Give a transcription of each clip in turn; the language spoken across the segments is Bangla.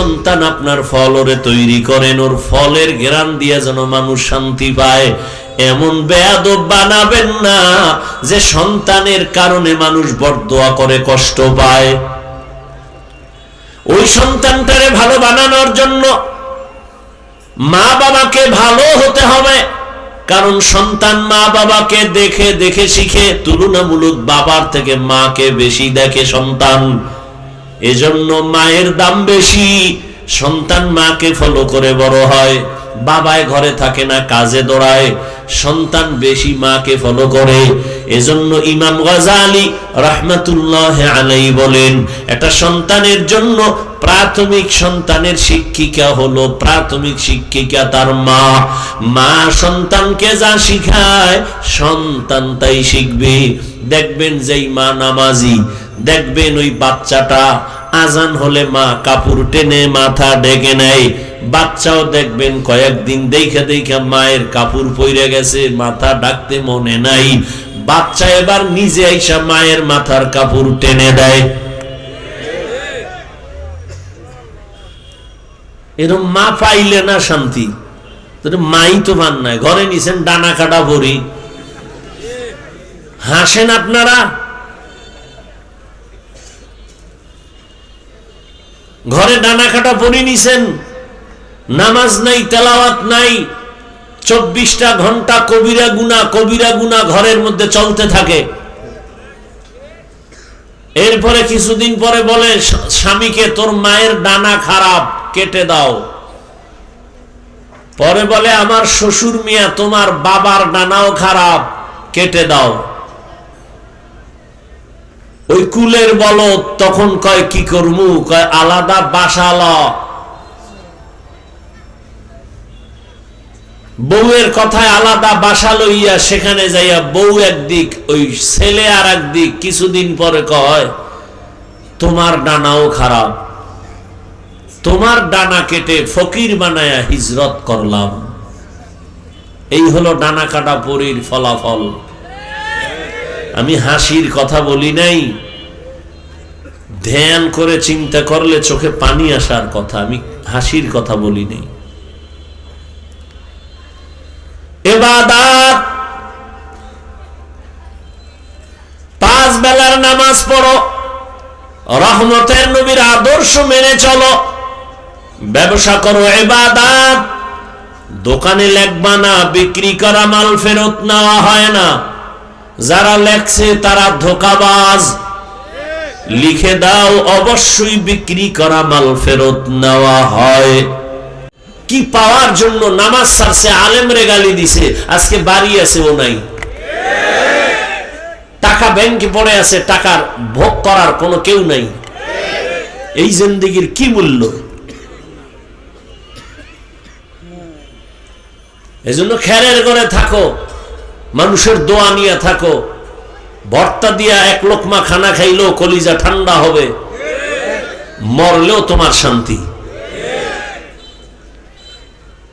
সন্তান আপনার ফল ওরে তৈরি করেন, ওর ফলের ঘেরান দিয়ে যেন মানুষ শান্তি পায়। এমন বেয়াদব বানাবেন না যে সন্তানের কারণে মানুষ বরদোয়া করে কষ্ট পায়। ওই সন্তানটারে ভালো বানানোর জন্য মা বাবাকে ভালো হতে হবে, কারণ সন্তান মা বাবাকে দেখে দেখে শিখে তুলনামূলক বাবার থেকে মাকে বেশি দেখে সন্তান। এজন্য মায়ের দাম বেশি, সন্তান মাকে ফলো করে বড় হয়। বাবায় ঘরে থাকে না, কাজে দৌড়ায়। সন্তান বেশি মাকে ফলো করে। এজন্য ইমাম গজালি রহমাতুল্লাহ আলাই বলেন, একটা সন্তানের জন্য প্রাথমিক সন্তানের শিক্ষিকা হলো প্রাথমিক শিক্ষিকা তার মা। মা সন্তানকে যা শিখায়, সন্তান তাই শিখবে। দেখবেন যেই মা নামাজি দেখবেন ওই বাচ্চাটা আজান হলে মা কাপড় টেনে মাথা ডেকে নেয়। বাচ্চাও দেখবেন কয়েকদিন দেখে দেখে মায়ের কাপড় পইরে গেছে, মাথা ডাকতে মনে নাই। বাচ্চা এবার নিজে আইসা মায়ের মাথার কাপড় টেনে দেয়। এরকম মা পাইলে না শান্তি। মাই তো মান নাই। ঘরে নিছেন ডানা কাটা ভরি হাসেন আপনারা? ঘরে ডানা কাটা পরি নিছেন, নামাজ নাই, তেলাওয়াত নাই, চব্বিশটা ঘণ্টা কবিরা গুনা কবিরা গুনা ঘরের মধ্যে চলতে থাকে। এরপরে কিছুদিন পরে বলে, স্বামীকে, তোর মায়ের ডানা খারাপ, কেটে দাও। পরে বলে, আমার শ্বশুর মিয়া, তোমার বাবার ডানাও খারাপ, কেটে দাও। ওই কুলের বলো তখন কয়, কি করমু? কয়, আলাদা বাসাল। বউয়ের কথায় আলাদা বাসা লইয়া সেখানে যাইয়া বউ একদিক, ওই ছেলে আর একদিক কিছুদিন পরে কয়, তোমার ডানাও খারাপ। তোমার ডানা কেটে ফকির বানায়া হিজরত করলাম। এই হলো ডানা কাটা পরীর ফলাফল। আমি হাসির কথা বলি নাই। ধ্যান করে চিন্তা করলে চোখে পানি আসার কথা, আমি হাসির কথা বলি নাই। এবাদাত, পাঁচ বেলার নামাজ পড়ো, রহমতের নবীর আদর্শ মেনে চলো, ব্যবসা করো, এবাদাত। দোকানে লেখবা না, বিক্রি করা মাল ফেরত নেওয়া হয় না। যারা লেখছে তারা ধোকাবাজ। লিখে দাও, অবশ্যই বিক্রি করা মাল ফেরত নেওয়া হয়। কি পাওয়ার জন্য নামাজ সারছে আলেম রে গালি দিছে, আজকে বাড়ি আছে ও নাই। টাকা ব্যাংকে পড়ে আছে, টাকার ভোগ করার কোনো কেউ নাই। এই জিন্দিগির কি মূল্য? এজন্য খেরের করে থাকো। মানুষের দোয়া নিয়ে থাকো। ভর্তা দিয়া এক লোকমা খানা খাইলেও কলিজা ঠান্ডা হবে। মরলেও তোমার শান্তি।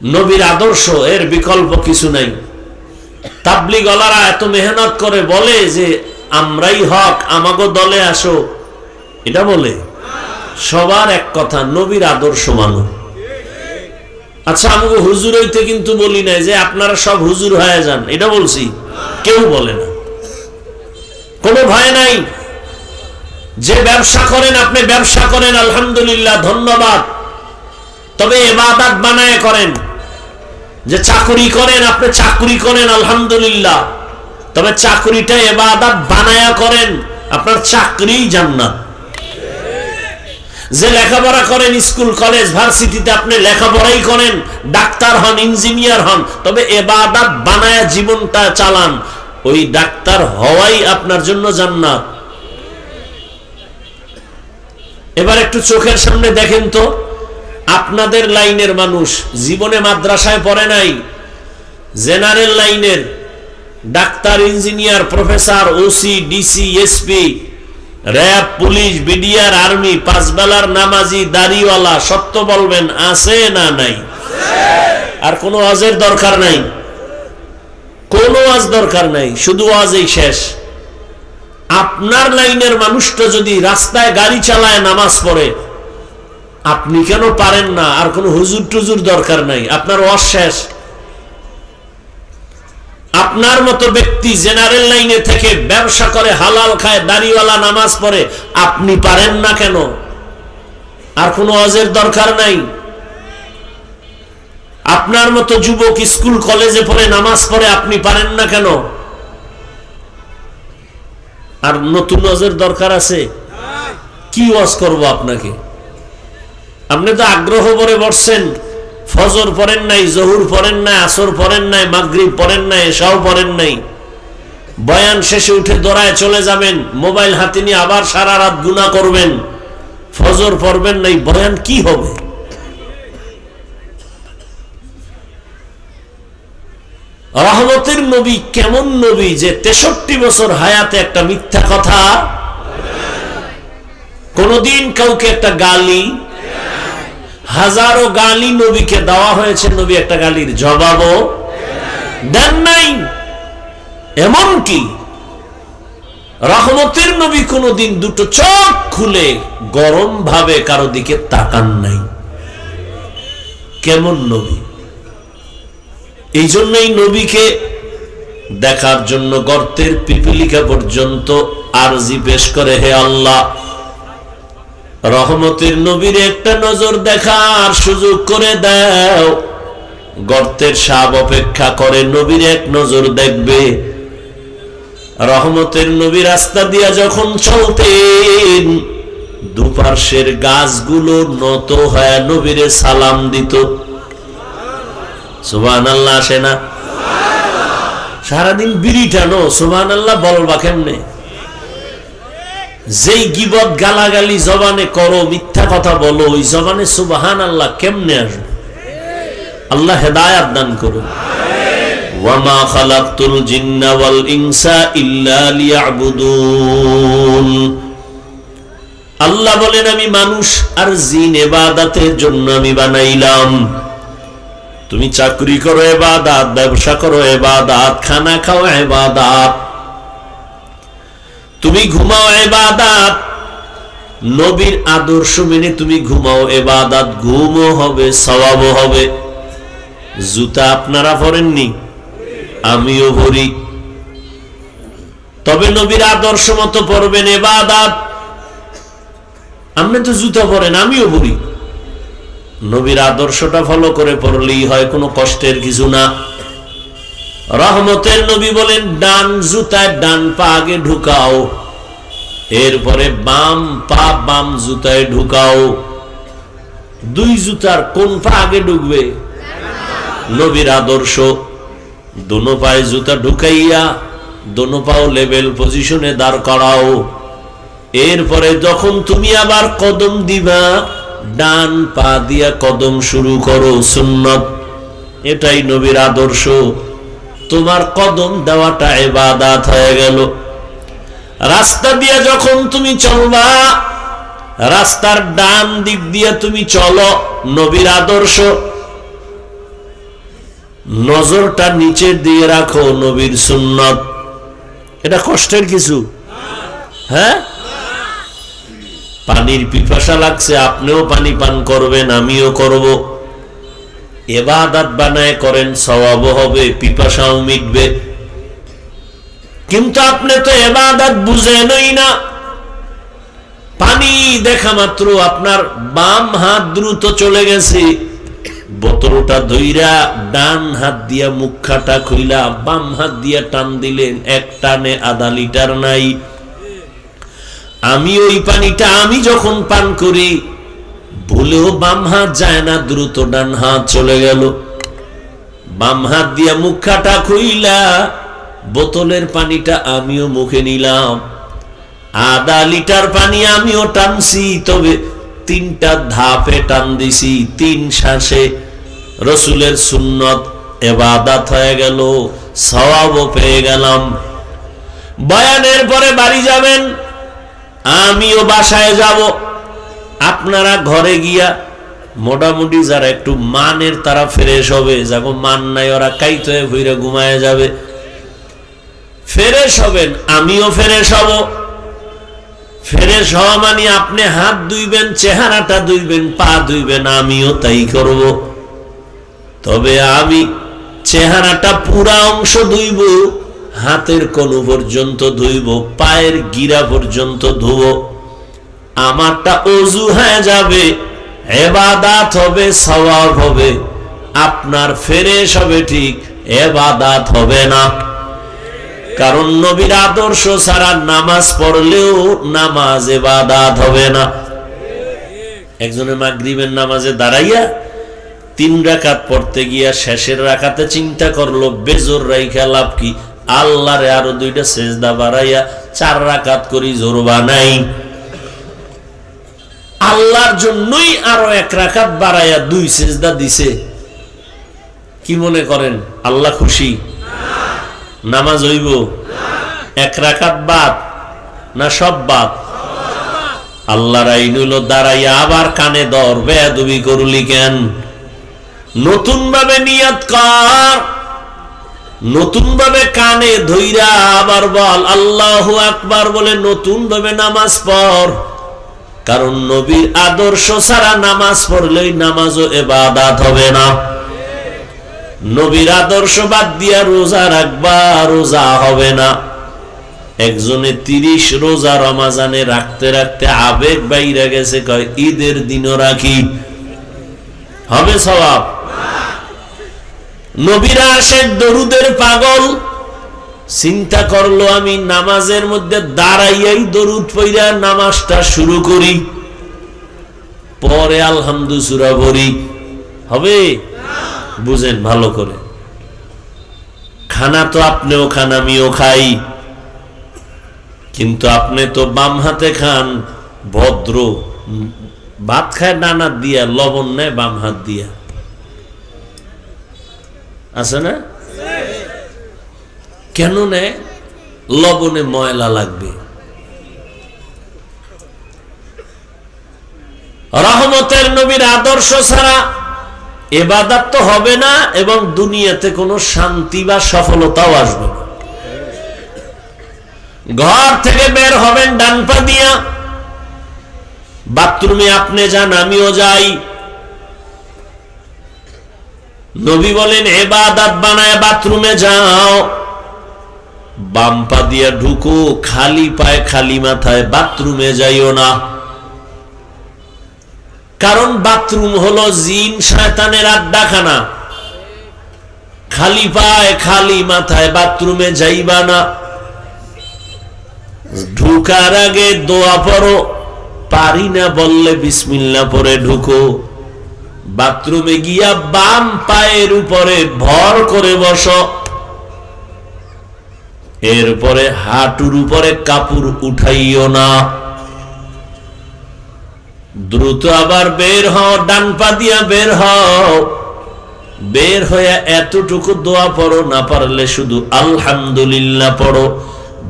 নবীর আদর্শ, এর বিকল্প কিছু নাই। তাবলি গলারা এত মেহনত করে বলে যে, আমরাই হক, আমাগো দলে আসো। এটা বলে। সবার এক কথা, নবীর আদর্শ মানো। আচ্ছা আমাকে হুজুর হইতে কিন্তু বলি নাই যে আপনারা সব হুজুর হয়ে যান। এটা বলছি। কেউ বলে না। কোনো ভয় নাই। যে ব্যবসা করেন, আপনি ব্যবসা করেন, আলহামদুলিল্লাহ, ধন্যবাদ। তবে এবাদাত বানায় করেন। যে চাকরি করেন, আপনি চাকরি করেন, আলহামদুলিল্লাহ। তবে চাকরিটা এবাদাত বানায়া করেন। আপনার চাকরি জান্নাত। যে লেখাপড়া করেন স্কুল, কলেজ, ভার্সিটিতে আপনি লেখাপড়াই করেন, ডাক্তার হন, ইঞ্জিনিয়ার হন, তবে এবাদাত বানায়া জীবনটা চালান। ওই ডাক্তার হওয়াই আপনার জন্য জান্নাত। এবার একটু চোখের সামনে দেখেন তো, আপনাদের লাইনের মানুষ, জীবনে মাদ্রাসায় পড়ে নাই, জেনারেল লাইনের doctor, engineer, professor, OC, DC, SP RAB, police, BDR, army, পাঁচবেলার নামাজি, দাড়িওয়ালা, সত্য বলবেন, আছে না নাই? আর কোনো আজের দরকার নাই? কোনো আজ দরকার নাই, শুধু আজই শেষ। আপনার লাইনের মানুষটা যদি রাস্তায় গাড়ি চালায়, নামাজ পড়ে, আপনি কেন পারেন না? আর কোনো হুজুর টুজুর দরকার নাই। আপনার অশেষ আপনার মতো ব্যক্তি জেনারেল লাইনে থেকে ব্যবসা করে, হালাল খায়, দাড়িওয়ালা নামাজ পড়ে, আপনি পারেন না কেন? আর কোনো অজের দরকার নাই। আপনার মতো যুবক স্কুল, কলেজে পড়ে, নামাজ পড়ে, আপনি পারেন না কেন? আর নতুন অজের দরকার আছে? কি ওয়াজ করব আপনাকে? আপনি তো আগ্রহ করে বসছেন। ফজর পড়েন নাই, জহুর পড়েন নাই, আসর পড়েন নাই, মাগরিব পড়েন নাই এসাও পড়েন নাই। বয়ান শেষে উঠে দোড়ায় চলে যাবেন, মোবাইল হাতে নিয়ে আবার সারা রাত গুণা করবেন। ফজর পড়বেন নাই, বয়ান কি হবে? রহমতের নবী কেমন নবী যে তেষট্টি বছর হায়াতে একটা মিথ্যা কথা, কোনদিন কাউকে একটা গালি হাজারো গালি নবীকে দেওয়া হয়েছে, নবী একটা গালির জবাবও দেন নাই। এমন কি রহমতের নবী কোনদিন দুটো চোখ খুলে গরম ভাবে কারও দিকে তাকান নাই। কেমন নবী? এই জন্যই নবীকে দেখার জন্য গর্তের পিপিলিকা পর্যন্ত আরজি পেশ করে, হে আল্লাহ রহমতের নবীর একটা নজর দেখার সুযোগ করে দাও। গর্তের সাপ অপেক্ষা করে নবীর এক নজর দেখবে। রহমতের নবী রাস্তা দিয়া যখন চলতেন দুপার্শ্বের গাছগুলো নত হয়ে নবীরে সালাম দিত। সুবান আল্লাহ আসে না? সারাদিন বিড়ি টানো সুবান আল্লাহ বলবা কেমনে? যেই গিবত গালাগালি জবানে করো, মিথ্যা কথা বলো, ওই জবানে সুবাহান আল্লাহ কেমনে আসবে? আল্লাহ হেদায়াত দান করুন। আল্লাহ বলেন, আমি মানুষ আর জিন এবাদাতের জন্য আমি বানাইলাম। তুমি চাকরি করো এবাদাত, ব্যবসা করো এবাদাত, খানা খাও এবাদাত তুমি ঘুমাও এবাদাত। নবীর আদর্শ মেনে তুমি ঘুমাও এবাদাত। ঘুমও হবে সবাবও হবে। জুতা আপনারা পরেননি আমিও ভরি। তবে নবীর আদর্শ মতো পড়বেন এবাদাত। আপনি তো জুতা পরেন, আমিও ভরি। নবীর আদর্শটা ফলো করে পড়লেই হয়, কোনো কষ্টের কিছু না। রহমতের নবী বলেন, ডান জুতায় ডান পা আগে ঢুকাও, এরপরে বাম পা বাম জুতায় ঢুকাও। দুই জুতার কোন পা আগে ঢুকবে? নবীর আদর্শ, দোনো পায়ে জুতা ঢুকাইয়া দোনো পাও লেভেল পজিশনে দাঁড় করাও। এরপরে যখন তুমি আবার কদম দিবা, ডান পা দিয়া কদম শুরু করো, সুন্নত। এটাই নবীর আদর্শ। তোমার কদম দেওয়াটা এবাদাত হয়ে গেল। রাস্তা দিয়ে যখন তুমি চলবা, রাস্তার ডান দিক দিয়ে তুমি চলো, নবীর আদর্শ। নজরটা নিচের দিয়ে রাখো নবীর সুন্নত। এটা কষ্টের কিছু। হ্যাঁ? পানির পিপাসা লাগছে, আপনিও পানি পান করবেন, আমিও করব। এবাদাত বানায় করেন সবাব হবে, পিপাসাও মিটবে। কিন্তু আপনি তো এবাদাত বুঝেনই না। পানি দেখা মাত্র আপনার বাম হাত দ্রুত চলে গেছে। বোতলটা ধইরা ডান হাত দিয়া মুখাটা খুইলা বাম হাত দিয়া টান দিলেন, এক টানে আধা লিটার নাই। আমি ওই পানিটা আমি যখন পান করি ভুলেও বাম হাত যায় না, দ্রুত ডান হাত চলে গেল। বাম হাত দিয়া মুখাটা খুইলা, বোতলের পানিটা আমিও মুখে নিলাম। আধা লিটার পানি আমিও টানছি, তবে তিনটা ধাপে টান দিছি, তিন শ্বাসে রসুলের সুন্নত এবাদাত হয়ে গেল, সওয়াবও পেয়ে গেলাম। বয়ানের পরে বাড়ি যাবেন, আমিও বাসায় যাব। আপনারা ঘরে গিয়া মোটামুটি যারা একটু মানের তারা ফ্রেশ হবে, যাগো মান নাই, ওরা কাইত হয়ে ভুইরে ঘুমায় যাবে। ফেরেশ হবেন, আমিও ফেরেশ হব। ফ্রেশ হওয়া মানে আপনি হাত ধুইবেন, চেহারাটা ধুইবেন, পা ধুইবেন, আমিও তাই করব। তবে আমি চেহারাটা পুরা অংশ ধুইব, হাতের কনু পর্যন্ত ধুইব, পায়ের গিরা পর্যন্ত ধুব। আমারটা অজু হয়ে যাবে, এবাদাত হবে, সওয়াব হবে, আপনার ফেরেশ হবে ঠিক, এবাদাত হবে না। কারণ নবীর আদর্শ ছাড়া নামাজ পড়লেও নামাজ এবাদাত হবে না। একজনে মাগরিবের নামাজে দাঁড়াইয়া তিন রাকাত পড়তে গিয়া শেষের রাকাতে চিন্তা করল, বেজোর রাইখা লাভ কি? আল্লাহরে আরও দুইটা সেজদা বাড়াইয়া চার রাকাত করি জোর বানাই। আল্লাহর জন্যই আরও এক রাকাত বাড়াইয়া দুই সেজদা দিছে। কি মনে করেন? আল্লাহ খুশি? নামাজ হইব? এক রাকাত বাদ না সব বাদ? আল্লাহর আইন হইল দাঁড়াইয়া আবার কানে দর, বেয়াদবি করলি কেন? নতুন ভাবে নিয়াত কর। নতুন ভাবে কানে ধইরা আবার বল, আল্লাহ আকবার বলে নতুন ভাবে নামাজ পড়। কারণ নবীর আদর্শ ছাড়া নামাজ পড়লেই নামাজও এবাদাত হবে না। নবীর আদর্শ বাদ দিয়া রোজা রাখবা, রোজা হবে না। একজনে তিরিশ রোজা রমাজানে রাখতে রাখতে আবেগ বাইরে গেছে, কয়, ঈদের দিনও রাখি। হবে স্বভাব নবীরা আসে দরুদের পাগল। চিন্তা করল আমি নামাজের মধ্যে দাঁড়াইয়াই দরুদ পইরা নামাজটা শুরু করি। পরে আলহামদু সুরা ভরি হবে? বুঝেন ভালো করে। খানা তো আপনিও খান, আমিও খাই। কিন্তু আপনি তো বাম হাতে খান, ভদ্র। ভাত খায় ডানা দিয়া, লবণ নেয় বাম হাত দিয়া। আছে না? কেন নেয় লবণে ময়লা লাগবে? রহমতের নবীর আদর্শ ছাড়া এবাদাত তো হবে না এবং দুনিয়াতে কোনো শান্তি বা সফলতাও আসবে না। ঘর থেকে বের হবেন ডান পা দিয়া। বাথরুমে আপনি যান, আমিও যাই। নবী বলেন, এবাদাত বানায় বাথরুমে যাও। বাম পা দিয়া ঢুকো, খালি পায়ে খালি মাথায় বাথরুমে যাইও না। কারণ বাথরুম হলো জিন শয়তানের আড্ডাখানা। খালি পায়ে খালি মাথায় বাথরুমে যাইবা না। ঢুকার আগে দোয়া পড়ো, পারি না বললে বিসমিল্লা পরে ঢুকো। বাথরুমে গিয়া বাম পায়ের উপরে ভর করে বসো। এরপরে হাঁটুর উপরে কাপড় উঠাইও না। দ্রুত আবার বের হও, ডান পা দিয়া বের হও। বের হয়ে এতটুকু দোয়া পড়ো, না পারলে শুধু আলহামদুলিল্লাহ পড়ো।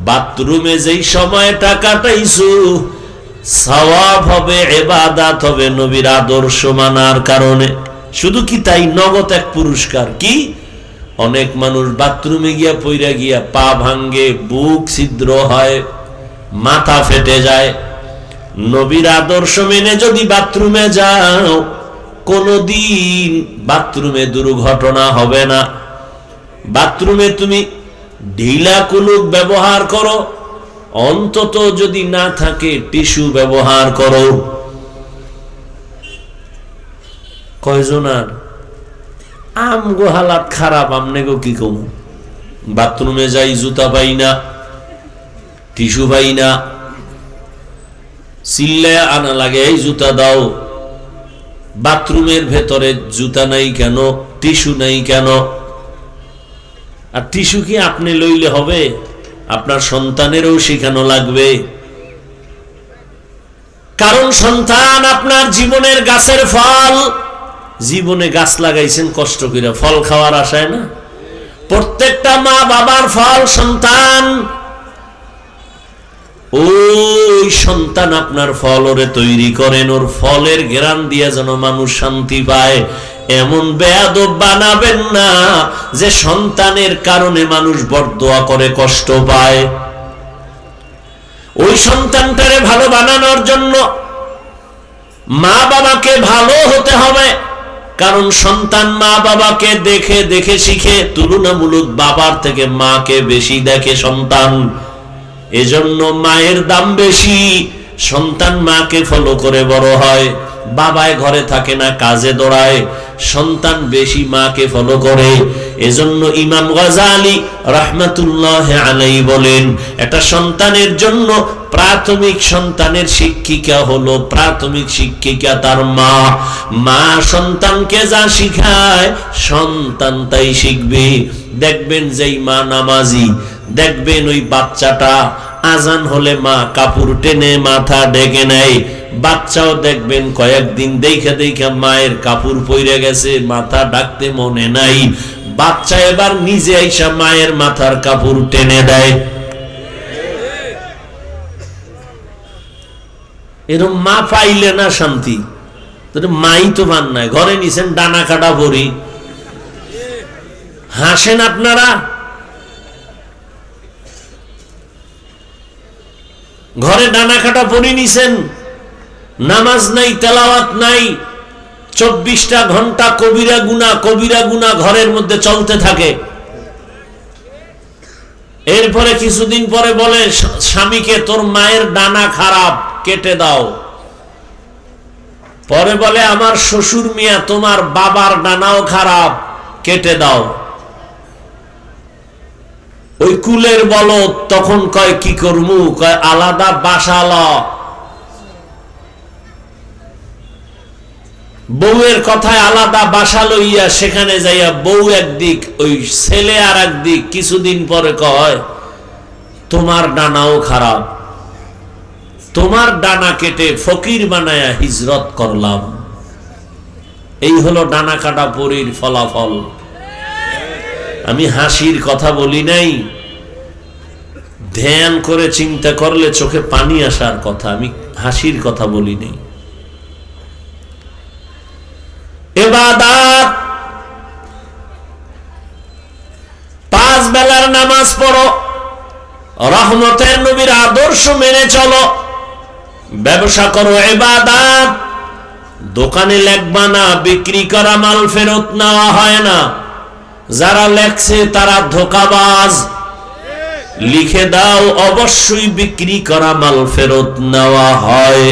বাথরুমে যেই সময়টা কাটাইছু, সওয়াব হবে এবাদাত হবে নবীর আদর্শ মানার কারণে। শুধু কি তাই? নগদ এক পুরস্কার। কি? অনেক মানুষ বাথরুমে গিয়া পইরা গিয়া পা ভাঙ্গে, বুক ছিদ্র হয়, মাথা ফেটে যায়। নবীর আদর্শ মেনে যদি বাথরুমে যাও, কোনদিন বাথরুমে দুর্ঘটনা হবে না। বাথরুমে তুমি ঢিলা কুলুক ব্যবহার করো, অন্তত যদি না থাকে টিস্যু ব্যবহার করো। কয়জনার আমগো হালাত খারাপ, আমনে গো কি কম? বাথরুমে যাই, জুতা পাই না, টিস্যু পাই না, চিল্লায় আনা লাগে, এই জুতা দাও। বাথরুমের ভেতরে জুতা নাই কেন, টিস্যু নাই কেন? আর টিস্যু কি আপনি লইলে হবে? আপনার সন্তানেরও শেখানো লাগবে। কারণ সন্তান আপনার জীবনের গাছের ফল। জীবনে গাছ লাগাইছেন, কষ্ট করে ফল খাওয়ার আশায় না? প্রত্যেকটা মা বাবার ফল, সন্তান। ওই সন্তান আপনার ফল ওরে তৈরি করেন, ওর ফলের ঘেরান দিয়ে যেন মানুষ শান্তি পায়। এমন বেয়াদব বানাবেন না যে সন্তানের কারণে মানুষ বরদোয়া করে কষ্ট পায়। ওই সন্তানটারে ভালো বানানোর জন্য মা বাবাকে ভালো হতে হবে। কারণ সন্তান মা বাবাকে দেখে দেখে, শিখে তুলনামূলক বাবার থেকে মাকে বেশি দেখে সন্তান। এজন্য মায়ের দাম বেশি, সন্তান মাকে ফলো করে বড় হয়। বাবায় ঘরে থাকে না, কাজে দৌড়ায়। সন্তান বেশি মাকে ফলো করে। এজন্য ইমাম গজালি রহমাতুল্লাহ আলাই বলেন, এটা সন্তানের জন্য প্রাথমিক সন্তানের শিক্ষিকা হলো প্রাথমিক শিক্ষিকা তার মা। মা সন্তানকে যা শিখায়, সন্তান তাই শিখবে। দেখবেন যেই মা নামাজি, দেখবেন ওই বাচ্চাটা আজান হলে মা কাপড় টেনে মাথা ডেকে নেয়। বাচ্চাও দেখবেন কয়েকদিন দেখে দেখে মায়ের কাপড় পইরে গেছে, মাথা ডাকতে মনে নাই। বাচ্চা এবার নিজে আইসা মায়ের মাথার কাপড় টেনে দেয়। এরকম মা পাইলে না শান্তি। মাই তো মান নাই, ঘরে নিছেন ডানা কাটা পরি হাসেন আপনারা? ঘরে ডানা কাটা পরি নিছেন, নামাজ নাই, তেলাওয়াত নাই, চব্বিশটা ঘণ্টা কবিরা গুনা কবিরা গুনা ঘরের মধ্যে চলতে থাকে। এরপরে কিছুদিন পরে বলে, স্বামীকে, তোর মায়ের ডানা খারাপ, কেটে দাও। পরে বলে, আমার শ্বশুর মিয়া, তোমার বাবার ডানাও খারাপ, কেটে দাও। ওই কুলের বলত তখন কয়, কি করমু? কয়, আলাদা বাসা ল বউয়ের কথায় আলাদা বাসা লইয়া সেখানে যাইয়া বউ একদিক, ওই ছেলে আর একদিক কিছুদিন পরে কয়, তোমার ডানাও খারাপ। তোমার ডানা কেটে ফকির বানায়া হিজরত করলাম। এই হলো ডানা কাটা পরীর ফলাফল। আমি হাসির কথা বলি নাই। ধ্যান করে চিন্তা করলে চোখে পানি আসার কথা, আমি হাসির কথা বলি নাই। পাঁচ বেলার নামাজ পড়ো, রহমতের নবীর আদর্শ মেনে চলো, ব্যবসা করো, এবাদাত, দোকানে লেখবা না, বিক্রি করা মাল ফেরত নেওয়া হয় না। যারা লেখছে তারা ধোকাবাজ। লিখে দাও অবশ্যই বিক্রি করা মাল ফেরত নেওয়া হয়।